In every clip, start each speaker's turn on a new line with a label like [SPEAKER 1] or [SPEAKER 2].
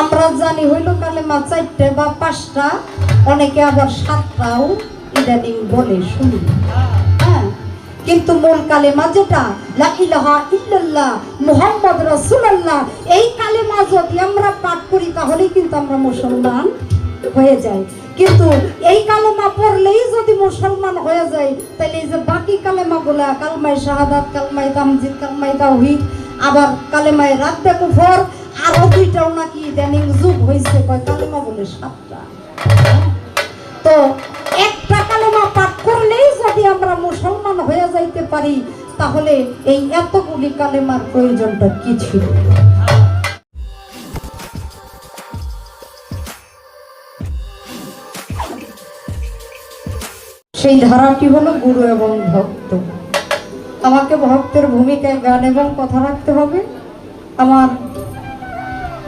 [SPEAKER 1] আমরা জানি হইল কালেমা চারটে বা পাঁচটা, অনেকে আবার সাতটাও ইদানিং বলে শুনি। হ্যাঁ কিন্তু মূল কালেমা যেটা, লা ইলাহা ইল্লাল্লাহ মুহাম্মদ রাসূলুল্লাহ, এই কালেমা যদি আমরা পাঠ করি তাহলেই কিন্তু আমরা মুসলমান হয়ে যাই। কিন্তু এই কালেমা পড়লেই যদি মুসলমান হয়ে যায় তাহলে এই যে বাকি কালেমাগুলা কালমাই শাহাদাত কালমাই তামজিদ কালমাই তাওহীদ, আবার কালেমায় রাদ্দে কুফর আরও দুইটাও নাকি ইদানিং যুগ হয়েছে কয় কালেমা বলে সাতটা। তো একটা কালেমা পাঠ করলেই যদি আমরা মুসলমান হয়ে যাইতে পারি, তাহলে এই এতগুলি কালেমার প্রয়োজনটা কি ছিল? সেই ধারাটি হলো গুরু এবং ভক্ত। আমাকে ভক্তের ভূমিকায় গান এবং কথা রাখতে হবে। আমার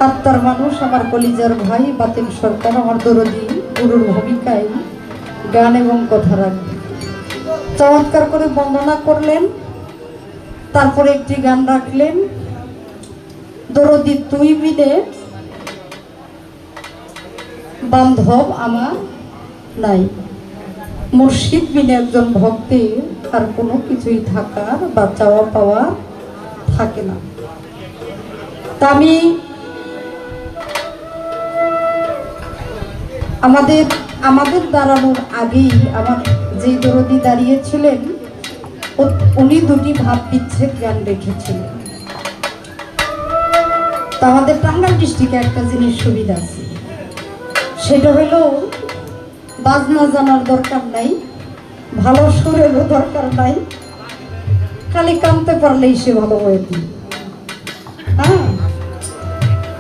[SPEAKER 1] আত্মার মানুষ, আমার কলিজার ভাই, বাতিল সরকার, আমার দরদি, গুরুর ভূমিকায় গান এবং কথা রাখবে। চমৎকার করে বন্দনা করলেন, তারপরে একটি গান রাখলেন, দরদি তুই মিলে বান্ধব আমার নাই। মুর্শিদ বিনে একজন ভক্তের আর কোনো কিছুই থাকার বা চাওয়া পাওয়া থাকে না। তা আমি আমাদের আমাদের দাঁড়ানোর আগেই আমার যে দরদি দাঁড়িয়েছিলেন উনি দুটি ভাব বিচ্ছেদ গান রেখেছিলেন। তা আমাদের টাঙ্গাইল ডিস্ট্রিক্টে একটা জিনিস সুবিধা আছে। সেটা হলো, বাজনা জানার দরকার নাই, ভালো সুরেরও দরকার নাই, খালি কামতে পারলেই সে ভালো হয়ে দিই হ্যাঁ?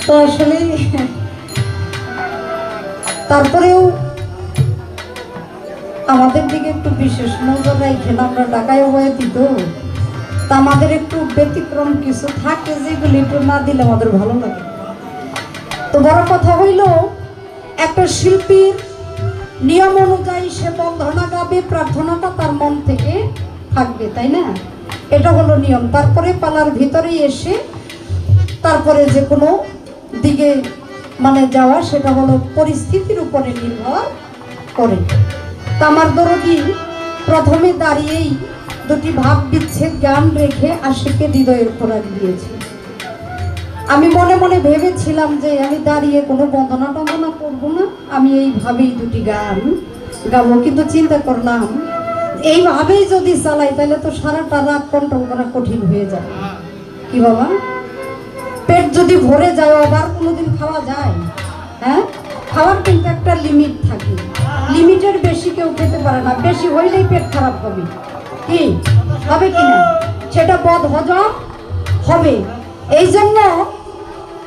[SPEAKER 1] তো আসলে তারপরেও আমাদের দিকে একটু বিশেষ নজর রাখেন আমরা ঢাকায় হয়ে দিত। তা আমাদের একটু ব্যতিক্রম কিছু থাকে যেগুলি একটু না দিলে আমাদের ভালো লাগে। তো বড় কথা হইল, একটা শিল্পীর নিয়ম অনুযায়ী সে বন্ধনা গাবে, প্রার্থনাটা তার মন থেকে থাকবে, তাই না? এটা হলো নিয়ম। তারপরে পালার ভিতরেই এসে তারপরে যে কোনো দিকে মানে যাওয়া সেটা হলো পরিস্থিতির উপরে নির্ভর করে। তা আমার দরদি প্রথমে দাঁড়িয়েই দুটি ভাব বিচ্ছেদ গান রেখে আশিকে হৃদয়ের খোরাক দিয়েছে। আমি মনে মনে ভেবেছিলাম যে আমি দাঁড়িয়ে কোনো বন্দনা টন্দনা করব না, আমি এইভাবেই দুটি গান গাবো, কিন্তু চিন্তা করলাম, এইভাবেই যদি চালাই, তাহলে তো সারাটা রাত কন্ট্রোল করা কঠিন হয়ে যাবে কি বাবা? পেট যদি ভরে যায় আবার যায় হ্যাঁ খাওয়ার কিন্তু একটা লিমিট থাকে। লিমিটের বেশি কেউ খেতে পারে না, বেশি হইলেই পেট খারাপ হবে। কি? হবে কি না? সেটা বদ হজম হবে। এই জন্য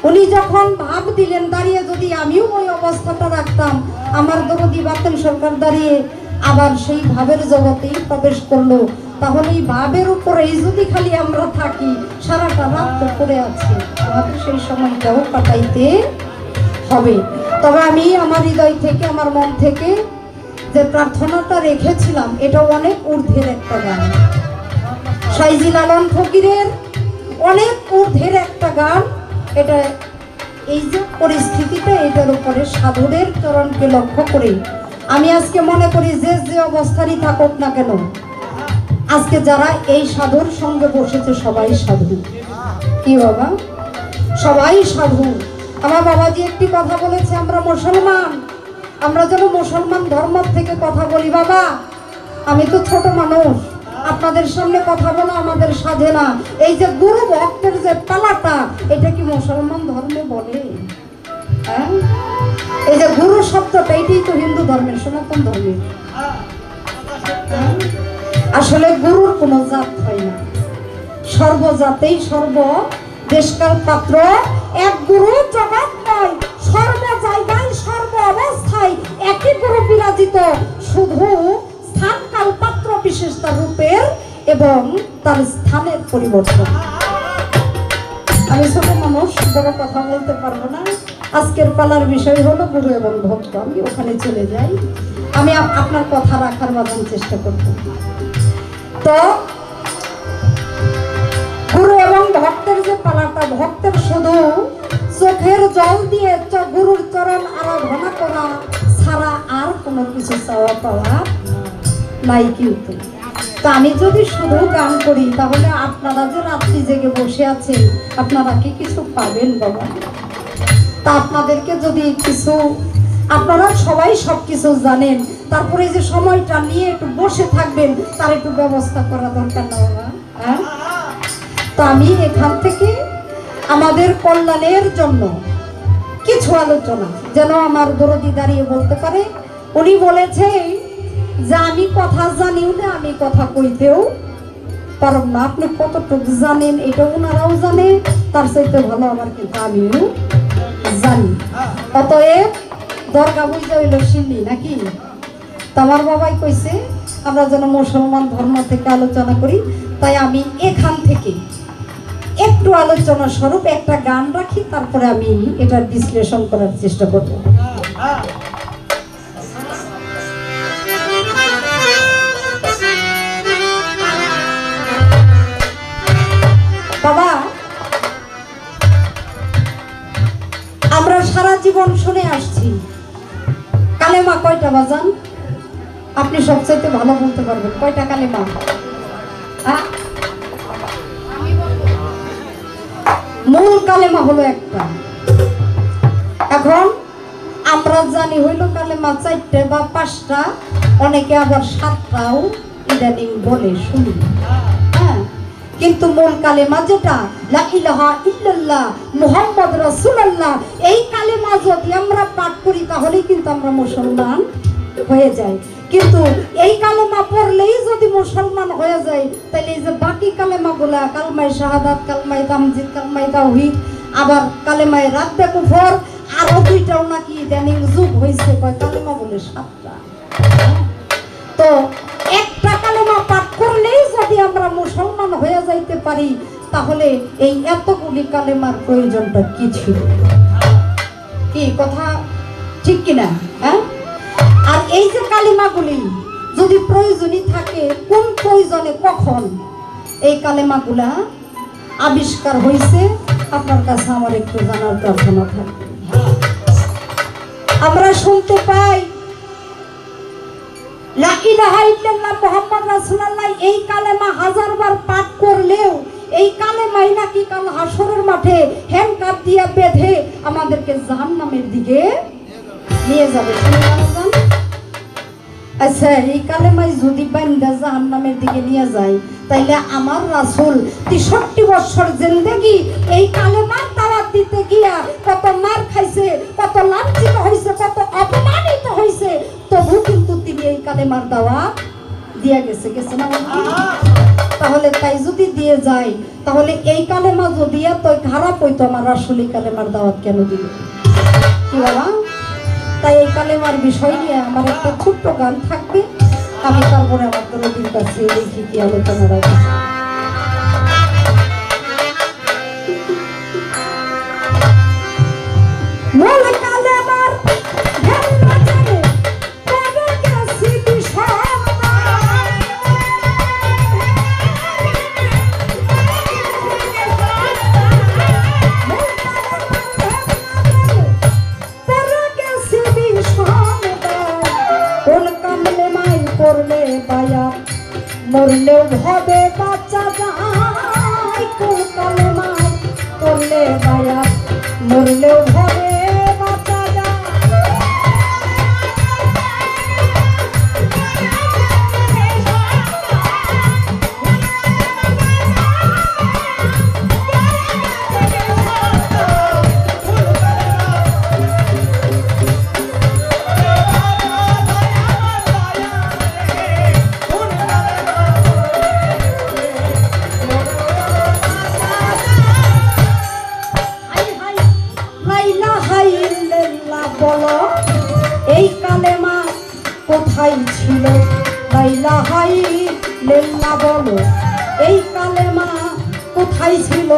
[SPEAKER 1] উনি যখন ভাব দিলেন, দাঁড়িয়ে যদি আমিও ওই অবস্থাটা রাখতাম, আমার দরদি বাতিল সরকার দাঁড়িয়ে আবার সেই ভাবের জগতেই প্রবেশ করল, তাহলে এই ভাবের উপরেই যদি খালি আমরা থাকি, সারাটা রাত পড়ে আছে। আমাদের সেই সময়টাও কাটাইতে হবে। তবে আমি আমার হৃদয় থেকে, আমার মন থেকে যে প্রার্থনাটা রেখেছিলাম, এটা অনেক ঊর্ধ্বের একটা গান। সাইজি লালন ফকিরের অনেক ঊর্ধ্বের একটা গান। এটা এই যে পরিস্থিতিটা, এটার উপরে সাধুদের চরণকে লক্ষ্য করে আমি আজকে মনে করি, যে যে অবস্থানই থাকুক না কেন, আজকে যারা এই সাধুর সঙ্গে বসেছে, সবাই সাধু। কি বাবা? সবাই সাধু। আমার বাবাজি একটি কথা বলেছে, আমরা মুসলমান। আমরা যেন মুসলমান ধর্ম থেকে কথা বলি, বাবা। আমি তো ছোট মানুষ। আপনাদের সামনে কথা বলা আমাদের সাধে না। এই যে গুরু ভক্তের যে পালাটা, এটা কি মুসলমান ধর্মে বলে? হ্যাঁ? এই যে গুরু শব্দটা, এটাই তো হিন্দু ধর্মের, সনাতন ধর্মের। হ্যাঁ? আসলে গুরুর কোনো জাত হয় না। সর্বজাতেই সর্ব দেশকাল পাত্র, এক গুরু জগৎ নয়, সর্ব জায়গায়, সর্ব অবস্থায় একই গুরু বিরাজিত। শুধু স্থান কাল পাত্র বিশেষ রূপের এবং তার স্থানের পরিবর্তন। আমি ছোট মানুষ বড় কথা বলতে পারব না। আজকের পালার বিষয় হলো গুরু এবং ভক্ত। আমি ওখানে চলে যাই। আমি আপনার কথা রাখার বাঁধার চেষ্টা করব। তো পালাটা ভক্তের শুধু। চোখের জল দিয়ে গুরুর চরণ আরাধনা করা ছাড়া আর কোনো কিছু চাওয়া পাওয়া নাই কিন্তু। তা আমি যদি শুধু গান করি, তাহলে আপনারা যে রাত্রি জেগে বসে আছেন, আপনারা কি কিছু পাবেন বাবা? তা আপনাদেরকে যদি কিছু, আপনারা সবাই সব কিছু জানেন, তারপরে যে সময়টা নিয়ে একটু বসে থাকবেন, তার একটু ব্যবস্থা করা দরকার না বাবা হ্যাঁ? তো আমি এখান থেকে আমাদের কল্যাণের জন্য। কিছু আলোচনা, যেন আমার দরদি দাঁড়িয়ে বলতে পারে। উনি বলেছে যে, আমি কথা জানিও না, আমি কথা কইতেও পারব না। আপনি কতটুকু জানেন, এটা ওনারাও জানে, তার চাইতে ভালো আমার কিন্তু আমিও জানি। অতএব দরগা বুঝতে হইল শিল্লি নাকি? তো আমার বাবাই কইছে, আমরা যেন মুসলমান ধর্ম থেকে আলোচনা করি। তাই আমি এখান থেকে একটু আলোচনা স্বরূপ, একটা গান রাখি, তারপরে আমি এটা বিশ্লেষণ করার চেষ্টা করব। বাবা, আমরা সারা জীবন শুনে আসছি। কালেমা কয়টা বাজান? আপনি সবচাইতে ভালো বলতে পারবেন। কয়টা কালেমা? আ? কালেমা হলো একটা। এখন আমরা জানি হইল কালেমা চারটে বা পাঁচটা, অনেকে আবার সাতটাও ইদানিং বলে শুনি। হ্যাঁ কিন্তু মূল কালেমা যেটা, লা ইলাহা ইল্লাল্লাহ মুহাম্মদ রাসূলুল্লাহ, এই কালেমা যদি আমরা পাঠ করি তাহলেই কিন্তু আমরা মুসলমান হয়ে যাই। কিন্তু এই কালেমা পড়লেই যদি মুসলমান হয়ে যায় তাহলে এই যে বাকি কালেমাগুলা কালমাই শাহাদাত কালমাই তামজিদ কালমাই তাওহীদ, আবার কালেমায় রাদ্দে কুফর, আরও দুইটাও নাকি ইদানিং যুগ হয়েছে কয় কালেমা বলে সাতটা? তো একটা কালেমা পাঠ করলেই যদি আমরা মুসলমান হয়ে যাইতে পারি, তাহলে এই এতগুলি কালেমার প্রয়োজনটা কি ছিল? কি, কথা ঠিক কিনা? হ্যাঁ? আর এই যে কালিমাগুলি যদি প্রয়োজনই থাকে, কোন প্রয়োজনে, কখন? এই কালেমাগুলা আবিষ্কার হয়েছে আপনার কাছে আমার একটু জানার প্রার্থনা থাকবে আমরা শুনতে পাই এই কালেমা হাজারবার পাঠ করলেও এই কালেমাই নাকি কাল হাসরের মাঠে হ্যান্ডকাপ দিয়া বেঁধে আমাদেরকে জাহান্নামের দিকে নিয়ে যাবে। আচ্ছা এই কালেমাই যদি বান্দা জাহান্নামের দিকে নিয়ে যায়, তাইলে আমার রাসূল 63 বছর জিন্দেগি এই কালেমার দাওয়াত দিতে গিয়া কত মার খাইছে, কত লাঞ্ছিত হইছে, কত অপমানিত হইছে, তবু কিন্তু তিনি এই কালেমার দাওয়াত দিয়া গেছে গেছে না তাহলে তাই যদি দিয়ে যায়, তাহলে এই কালেমা যদি এত খারাপ হইতো, আমার আসলে কালেমার দাওয়াত কেন দিল? কি বাবা তাই এই কালেমার বিষয় নিয়ে আমার একটা ছোট্ট গান থাকবে। আমি তারপরে আমার দরদির কাছে দেখি কি আলোচনা রাখি মরলেও হবে লাইলা হাই লেল্লা বলো এই কালেমা কোথায় ছিল?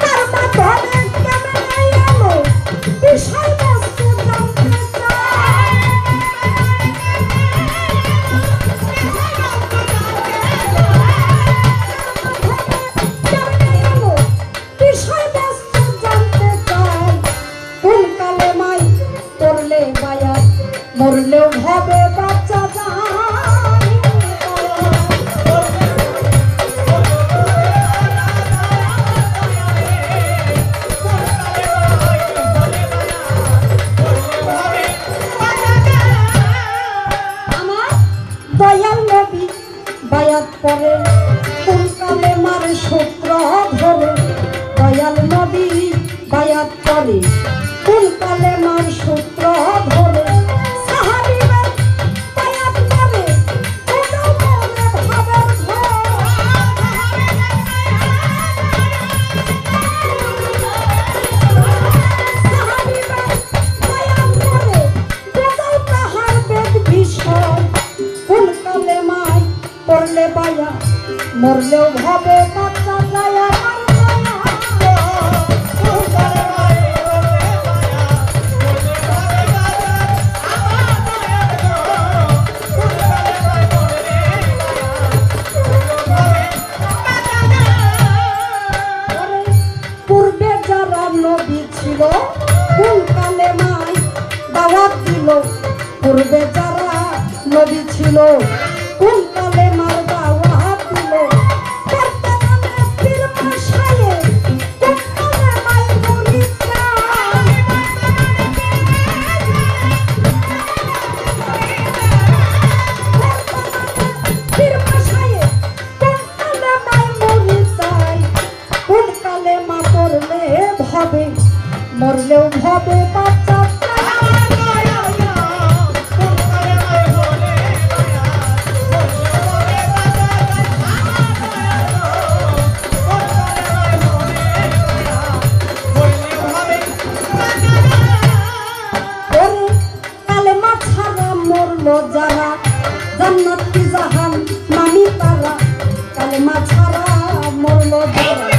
[SPEAKER 1] তার মাধ্যমে কেমন এলো? বিষয়বস্তু মরলেও যারা নবী ছিল কোন কালে মাই দাওয়াত দিল। পূর্বে যারা নবী ছিল মরলো যারা জান্নাত জাহান নামি তারা কালেমা ছাড়া মরলো যারা।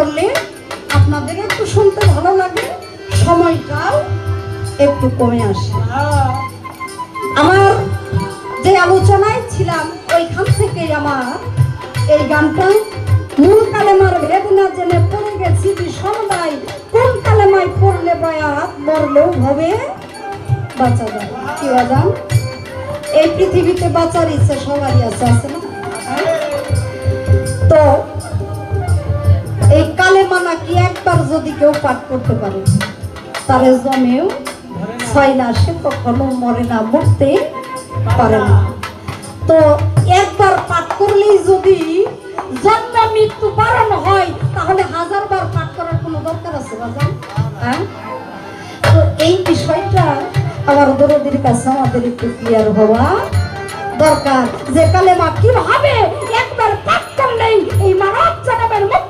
[SPEAKER 1] বললে আপনাদের একটু শুনতে ভালো লাগে, সময়টাও একটু কমে আসে। আমার যে আলোচনায় ছিলাম, ওইখান থেকেই আমার এই গানটা মূল কালেমার ভেদ না জেনে পড়ে গেছি বিষমদায় কোন কালেমায় পড়লে বায়াত মরলেও হবে বাঁচা যায় কি বাজান? এই পৃথিবীতে বাঁচার ইচ্ছা সবারই আছে আছে না? তো এই কালেমা নাকি একবার যদি কেউ পাঠ করতে পারে? তারে জমেও ছয় না, সে কখনো মরে না, মরতে পারে না। তো একবার পাঠ করলেই যদি জন্ম মৃত্যু বাড়ানো হয়, তাহলে হাজার বার পাঠ করার কোনো দরকার আছে বাজান? হ্যাঁ? তো এই বিষয়টা আমার দরদের কাছে আমাদের একটু ক্লিয়ার হওয়া দরকার। যে কালেমা কীভাবে একবার পাঠ করলেই এই মানব জনমের মুক্তি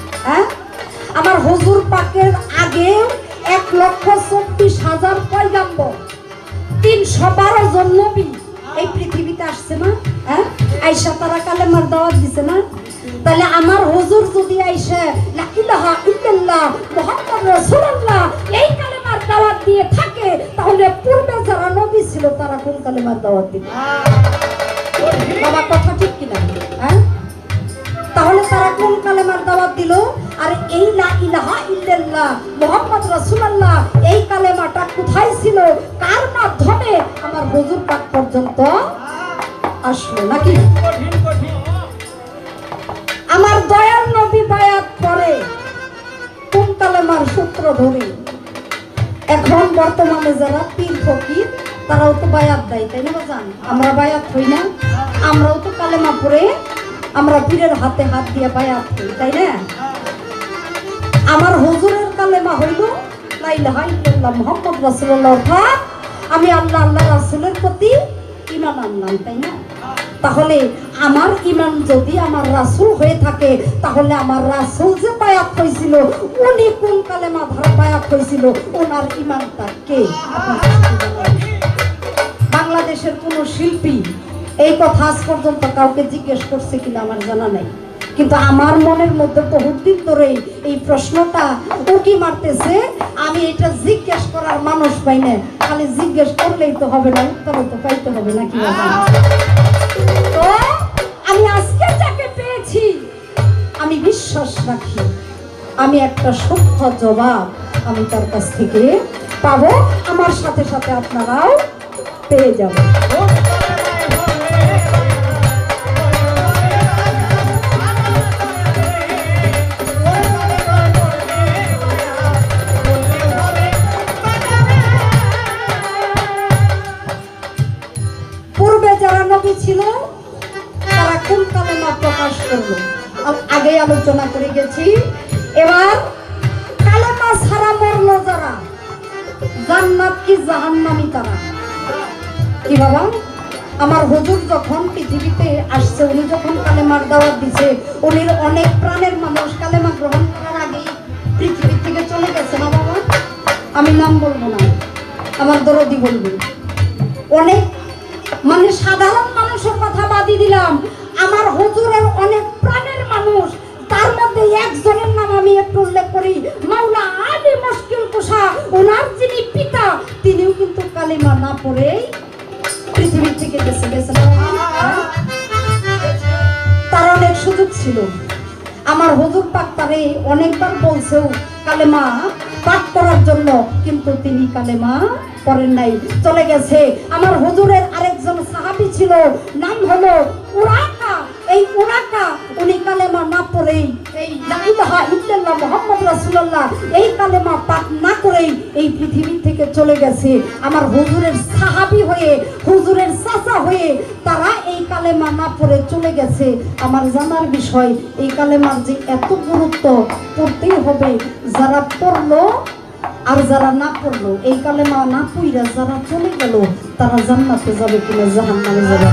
[SPEAKER 1] তাহলে আমার হুজুর যদি আইসে লাকিলাহা ইল্লাল্লাহ মুহাম্মদ রাসূলুল্লাহ এই কালেমার দাওয়াত দিয়ে থাকে, তাহলে পূর্বে যারা নবী ছিল, তারা কোন কালেমার দাওয়াত দিবে? বাবা, কথা ঠিক কিনা? হ্যাঁ? তাহলে তারা কোন কালেমার দাওয়াত দিল? আর এই লা ইলাহা ইল্লাল্লাহ মুহাম্মদ রাসূলুল্লাহ এই কালেমাটা কোথায়
[SPEAKER 2] ছিল? কার মাধ্যমে?
[SPEAKER 1] আমার হুজুর পাক পর্যন্ত আসলো, নাকি? কালেমার সূত্র ধরে, এখন বর্তমানে যারা পীর ফকির, তারাও তো বায়াত দেয়, তাই না জান আমরা বায়াত হই না, আমরাও তো কালেমা পড়ে আমরা পীরের হাতে হাত দিয়ে বায়াত হই তাই না? আমার হুজুরের কালেমা হইল আমি আল্লাহ আল্লাহ রাসূলের প্রতি ঈমান আনলাম, তাই না? তাহলে আমার ঈমান যদি আমার রাসূল হয়ে থাকে, তাহলে আমার রাসূল যে বায়াত হয়েছিল, উনি কোন কালেমা ধারা বায়াত হয়েছিল? ওনার ঈমানটা কে? বাংলাদেশের কোন শিল্পী এই কথা আজ পর্যন্ত কাউকে জিজ্ঞেস করছে কিনা আমার জানা নাই। কিন্তু আমার মনের মধ্যে বহুদিন ধরেই এই প্রশ্নটা উকি মারতেছে, আমি এটা জিজ্ঞেস করার মানুষ পাই না খালি জিজ্ঞেস করলেই তো হবে না, উত্তর তো পাইতে হবে নাকি? আমি একটা সত্য জবাব আমি তার কাছ থেকে পাবো। আমার সাথে সাথে আপনারাও পেয়ে যাবেন। ছিল, তারা কোন কালেমা প্রকাশ করল? আ- আগে আলোচনা করে গেছি। এবার কালেমা ছাড়া মরলো যারা, জান্নাত কি জাহান্নামি তারা? কি বাবা? আমার হুজুর যখন পৃথিবীতে আসছে, উনি যখন কালেমার দাওয়াত দিছে উনি অনেক প্রাণের মানুষ কালেমা গ্রহণ করার আগেই পৃথিবী থেকে চলে গেছে, না বাবা? আমি নাম বলব না, আমার দরদি বলব। অনেক মানে সাধারণ মানুষের কথা বাদি দিলাম, আমার হুজুরের অনেক প্রাণের মানুষ তার মধ্যে একজনের নাম আমি একটু উল্লেখ করি মাওলা আলী মুশকিল কুষা ওনার যিনি পিতা, তিনিও কিন্তু কালিমা না পড়েই পৃথিবী থেকে গেছে গেছে না? হ্যাঁ? তার অনেক সুযোগ ছিল আমার হুজুর পাক অনেকবার বলছেও কালেমা পাঠ করার জন্য, কিন্তু তিনি কালেমা করেন নাই, চলে গেছে আমার হুজুরের আরেকজন সাহাবী ছিল, নাম হলো উরাকা এই উরাকা উনি কালেমা না পড়েই, এই লা ইলাহা ইল্লাল্লাহ মুহাম্মদ রাসূলুল্লাহ, এই কালেমা পাঠ না করেই এই পৃথিবী থেকে চলে গেছে। আমার হুজুরের সাহাবি হয়ে, হুজুরের চাচা হয়ে তারা এই কালেমা না পড়ে চলে গেছে। আমার জানার বিষয়, এই কালেমার যে এত গুরুত্ব পড়তেই হবে, যারা পড়ল আর যারা না পড়ল, এই কালেমা না পইরা যারা চলে গেল, তারা জান্নাতে যাবে কিনা জাহান্নামে যাবে।